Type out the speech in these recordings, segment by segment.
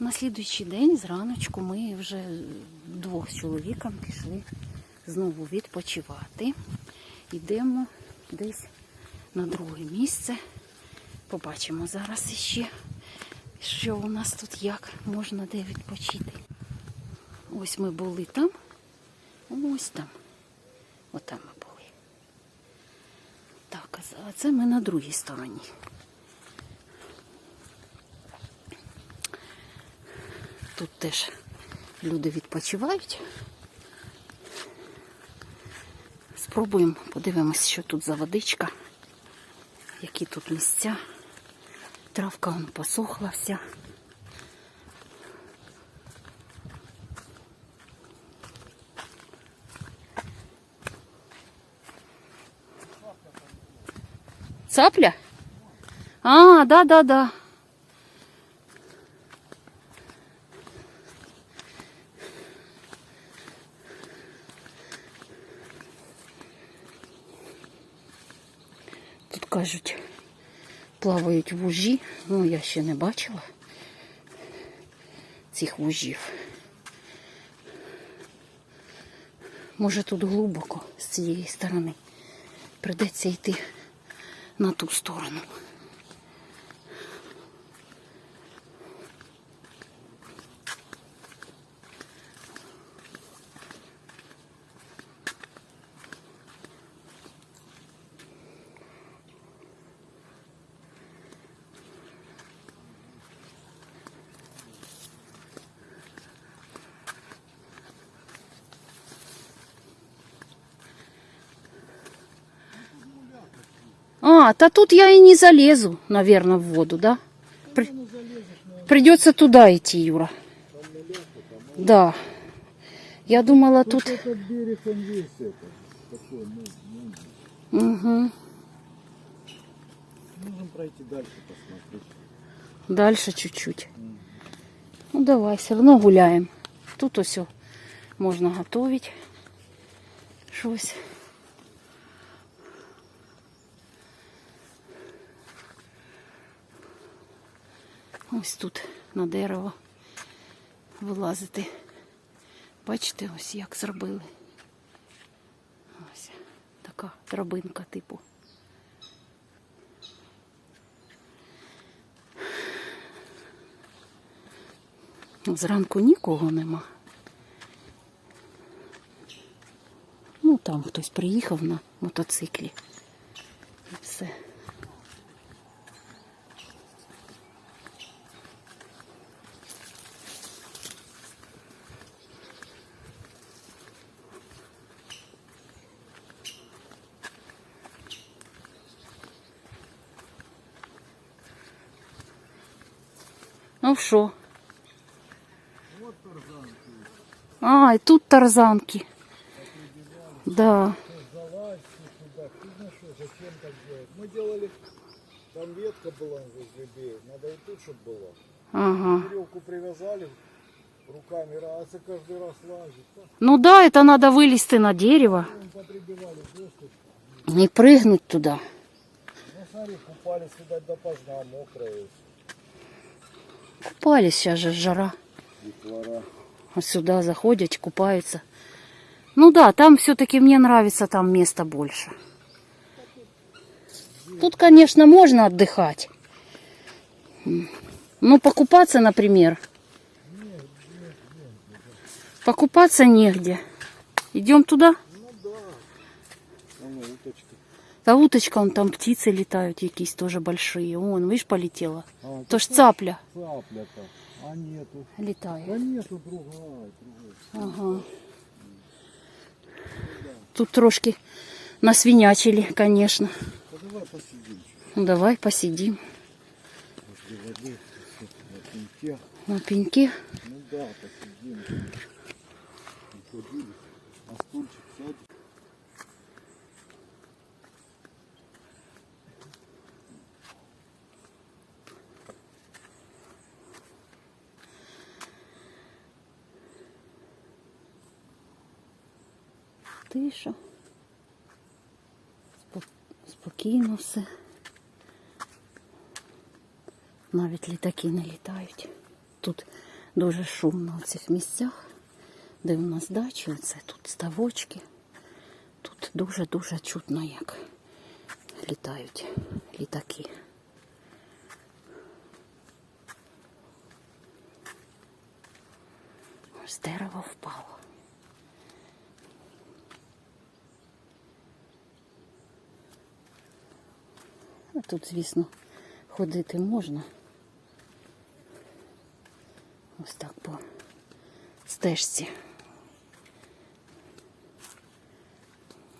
На слідуючий день зраночку ми вже двох з чоловіком пішли знову відпочивати. Йдемо десь на друге місце. Побачимо зараз іще, що у нас тут як можна де відпочити. Ось ми були там, ось там. Отам ми були. Так, а це ми на другій стороні. Тут теж люди відпочивають. Спробуємо, подивимось, що тут за водичка, які тут місця. Травка вон посохла вся. Цапля? А, да, кажуть, плавають вужі. Ну, я ще не бачила цих вужів. Може тут глибоко з цієї сторони. Придеться йти на ту сторону. А, та тут я и не залезу, наверное, в воду, да? При- Придется туда идти, Юра. Да. Я думала тут... Угу. можем пройти дальше посмотреть. Дальше чуть-чуть. Ну давай, все равно гуляем. Тут все можна готовить щось. Ось тут на дерево вилазити. Бачите, ось як зробили. Ось така драбинка типу. Зранку нікого нема. Ну, там хтось приїхав на мотоциклі. І все. Ну що? А, і тут тарзанки. Да. Что? Мы делали, там ветка была возле берега, надо и тут, чтобы была. Ага. Веревку привязали, руками раз, и каждый раз лазит. Ну да, это надо вылезти на дерево и прыгнуть туда. Ну смотри, купались, видать, допоздна, мокрая. Купались, сейчас же жара. Сюда заходят, купаются. Ну да, там все-таки мне нравится там место больше. Тут, конечно, можно отдыхать. Ну, покупаться, например. Покупаться негде. Идем туда. Ну да. Там уточка. Та уточка, он там птицы летают, якісь тоже большие. Вон, видишь, полетела. А, То ж цапля цапля-то. А нету. летает. Да нету другая, другая. Ага. Тут трошки насвинячили, конечно. Да давай посидим. Ну, давай посидим на пеньке. на пеньке. Ну да, посидим. На стульчик Тиша. Спокійно все. Навіть літаки не літають. Тут Дуже шумно у цих місцях, де у нас дачі, оце тут ставочки. Тут дуже-дуже чутно, як літають літаки. Ось дерево впало. Тут, звісно, ходити можна. Ось так по стежці.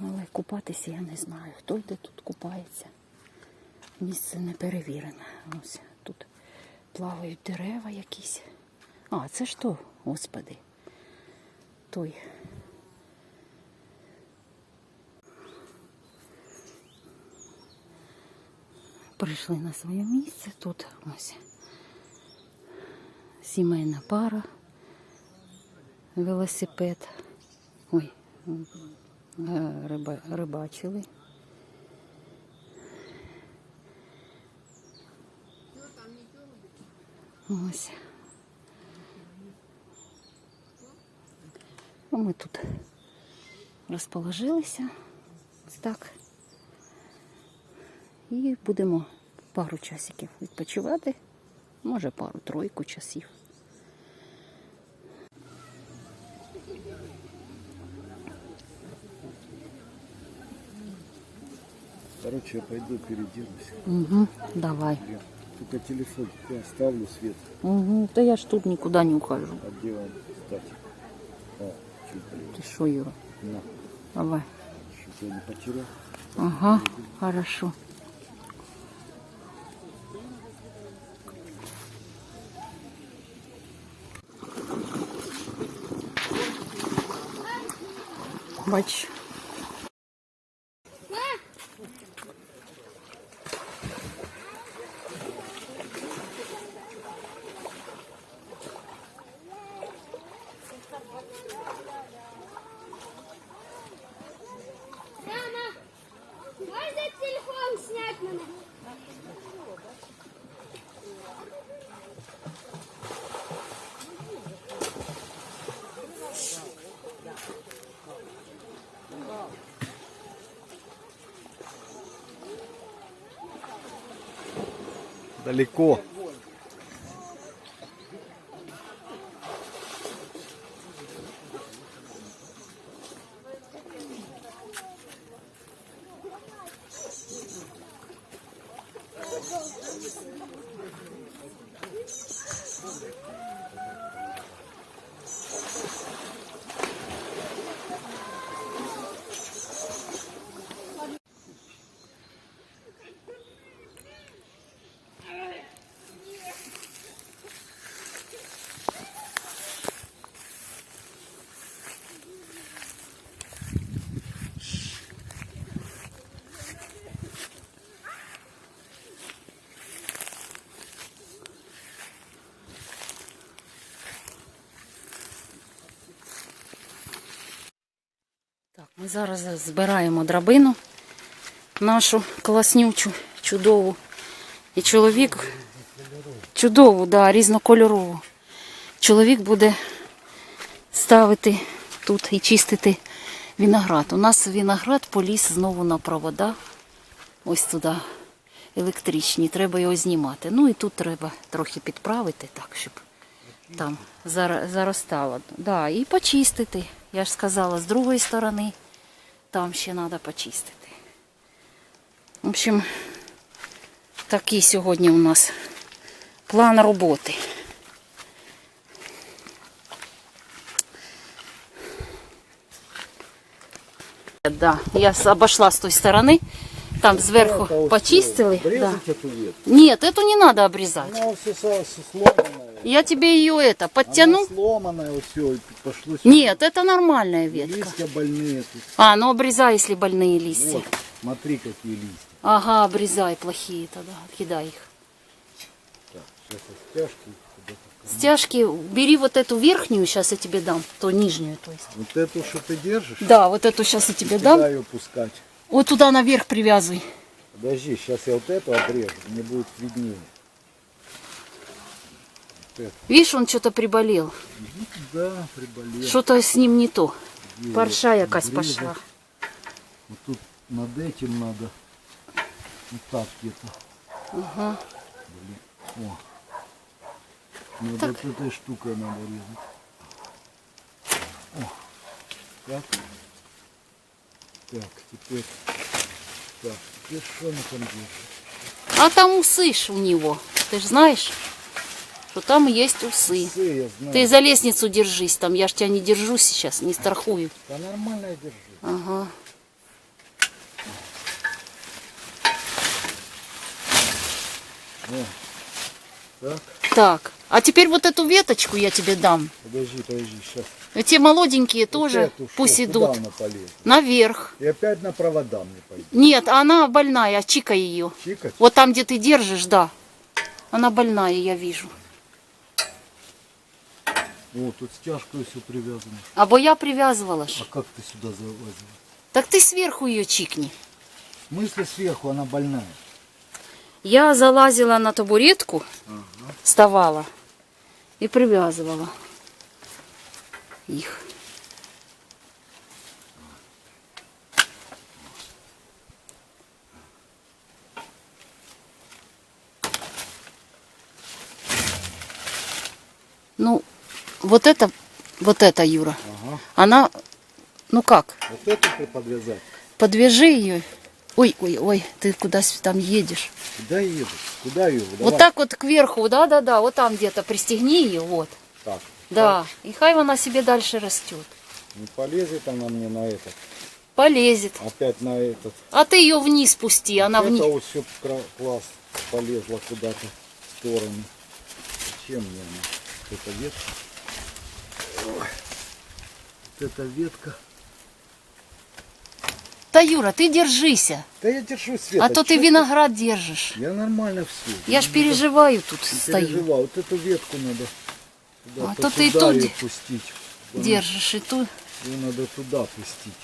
Але купатися я не знаю. Хто йде тут купається. Місце не перевірене. Ось тут плавають дерева якісь. А, це ж то, господи. Той. Прийшли на своє місце. Тут ось сімейна пара, велосипед. Ой, е, риба, рибачили. Ось. Ми тут розположилися. Так. І будемо пару часиків відпочивати. Може, пару-тройку часів. Короче, я пойду переоденусь. Угу, давай. Я Только телефон я оставлю, Свет. Угу, да я ж тут никуда не ухожу. Он, кстати? А, чуть блин. Ты шо, Юра? На, Давай. чтоб я не потерял. Ага, хорошо. Бач. Телефон снять мене? Далеко. Так, ми зараз збираємо драбину нашу класнючу, чудову. І чоловік чудову, да, різнокольорову. Чоловік буде ставити тут і чистити виноград. У нас виноград поліз знову на провода. Ось туди електричні. Треба його знімати. Ну і тут треба трохи підправити, так, щоб там заростало. Да, і почистити. Я ж сказала, з другої сторони там ще треба почистити. В общем, такий сьогодні у нас план роботи. Да, я с- обошла с той стороны, там сверху Это вот почистили. Да. Обрезать эту ветку? Нет, эту не надо обрезать. Я тебе ее это подтяну. Она сломанная, все, пошло сюда. Нет, это нормальная ветка. Листья больные тут. А, ну обрезай, если больные листья. Вот, смотри, какие листья. Ага, обрезай плохие тогда, кидай их. Так, сейчас стяжки. Стяжки, бери вот эту верхнюю, сейчас я тебе дам, то нижнюю, то есть. Вот эту, что ты держишь, Да, вот эту сейчас я тебе дам. ее пускать? Вот туда наверх привязывай. Подожди, сейчас я вот эту обрежу, мне будет виднее. Видишь, он что-то приболел. Да, приболел. Что-то с ним не то. Где Парша якась пошла. Вот тут над этим надо. Вот так где-то. Ага. Блин. О. Надо Так. вот этой штукой надо резать. О. Так. Так, теперь. Так, теперь что мы там держим? А там усы ж у него. Ты ж знаешь, что там есть усы. Знаю. Ты за лестницу держись там. Я ж тебя не держу сейчас, не страхую. Да нормально я держу. Ага. Так, Так. А теперь вот эту веточку я тебе дам. подожди, подожди, сейчас. Эти молоденькие тоже пусть идут Куда она полезет? наверх. И опять на провода мне пойдет. Нет, она больная, чикай ее. Чикать? Вот там, где ты держишь, да. Она больная, я вижу. О, тут стяжкой все привязано. Або я привязывала ж. А как ты сюда залазила? Так ты сверху ее чикни. В смысле сверху, она больная. Я залазила на табуретку, вставала и привязывала их. Вот это, вот это, Юра, Ага. она, ну как, Вот эту ты подвязать. подвяжи ее. Ой, ой, ой, ты куда там едешь? Куда едешь? Куда ее? Вот так вот кверху, да-да-да, вот там где-то пристегни ее, вот. Так. Да, и хай она себе дальше растет. Не полезет она мне на этот. Полезет. Опять на этот. А ты ее вниз пусти, она это вниз. вот все класс полезла куда-то в сторону. Зачем мне она? Вот Эта ветка. Вот эта ветка. Да, Юра, ты держися. Да я держу свет. А то ты виноград держишь. Я нормально все. Я ж переживаю тут стою. переживал. Вот эту ветку надо. Туда, А то ты и туда тут её пустить. Она- Держишь и тут. Ее надо туда пустить.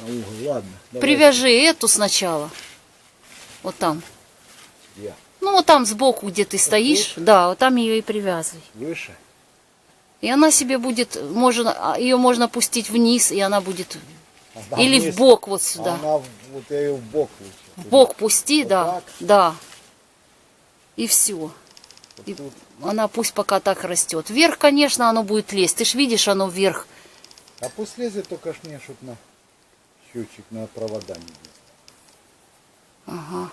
На угол. Ладно. давай. Привяжи эту сначала. Вот там. Я. Ну, вот там сбоку, где ты стоишь. Да, вот там ее и привязывай. Выше. И она себе будет, можно, ее можно пустить вниз, и она будет, Она или вниз. в бок вот сюда. Она, вот я ее в бок лучше. В бок пусти, Вот да, так? да. И все. Вот И тут. она пусть пока так растет. Вверх, конечно, оно будет лезть. Ты ж видишь, оно вверх. А пусть лезет только ж мне, чтоб на счетчик на провода не лез. Ага.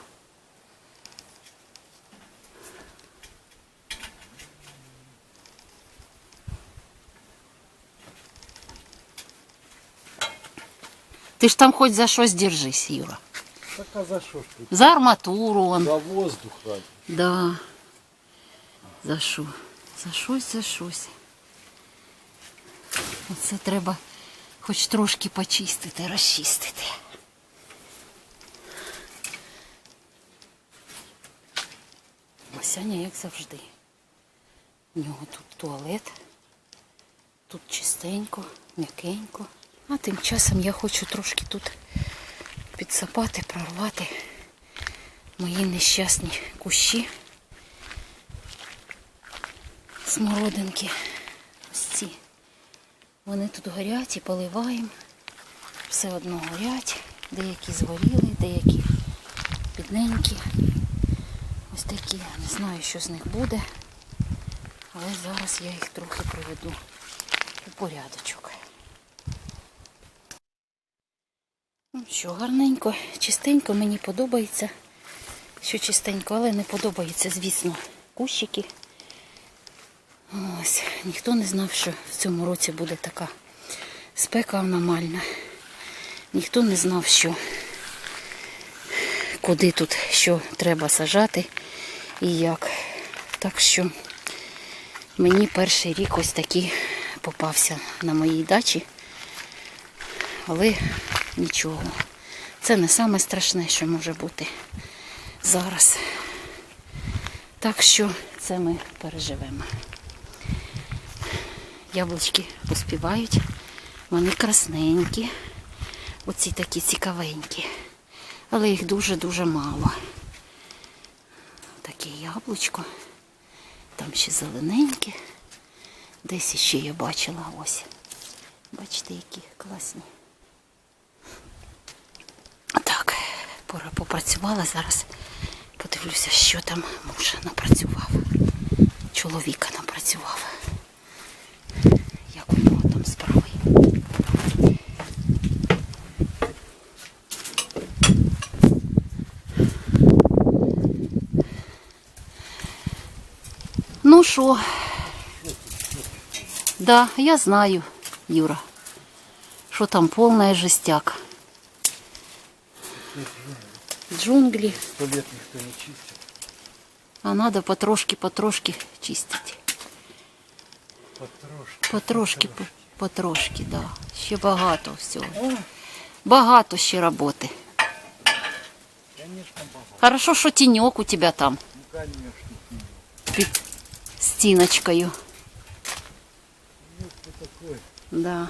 Ты ж там хоть за щось держись, Юра. Так а за що ж тут? За арматуру он. За воздух ради. Да. За що? За щось, за щось. Оце треба хоч трошки почистити, розчистити. Масяня, як завжди. У нього тут туалет. Тут чистенько, м'якенько. А тим часом я хочу трошки тут підсапати, прорвати мої нещасні кущі. Смородинки. Ось ці. Вони тут горять і поливаємо. Все одно горять. Деякі згоріли, деякі бідненькі. Ось такі. Не знаю, що з них буде. Але зараз я їх трохи приведу у порядочок. Ну що, гарненько, чистенько, мені подобається. Що чистенько, але не подобається, звісно, кущики. Ось, ніхто не знав, що в цьому році буде така спека аномальна. Ніхто не знав, що куди тут що треба сажати і як. Так що мені перший рік ось такий попався на моїй дачі. Але нічого. Це не саме страшне, що може бути зараз. Так що це ми переживемо. Яблучки поспівають. Вони красненькі. Оці такі цікавенькі. Але їх дуже-дуже мало. Таке яблучко. Там ще зелененьке. Десь іще я бачила ось. Бачите, які класні. Так, пора попрацювала зараз. Подивлюся, що там муж напрацював. Чоловіка напрацював. Як у нього там справи. Ну що? Да, я знаю, Юра, що там повна жестяк. Джунглі. Туалет никто не чистит. А надо потрошки-потрошки чистити. Потрошки. Потрошки, по- потрошки, да. Ще багато всього. Багато ще роботи. Конечно, баба. Хорошо, що тіньок у тебе там Ну, конечно. під стіночкою. Ну, кто такой? Да.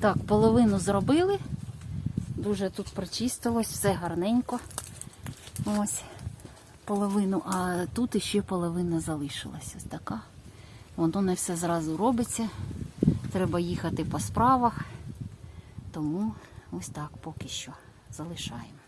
Так, половину зробили. Дуже тут прочистилось, все гарненько. Ось половину, а тут іще половина залишилась. Ось така. Воно не все зразу робиться. Треба їхати по справах. Тому ось так поки що залишаємо.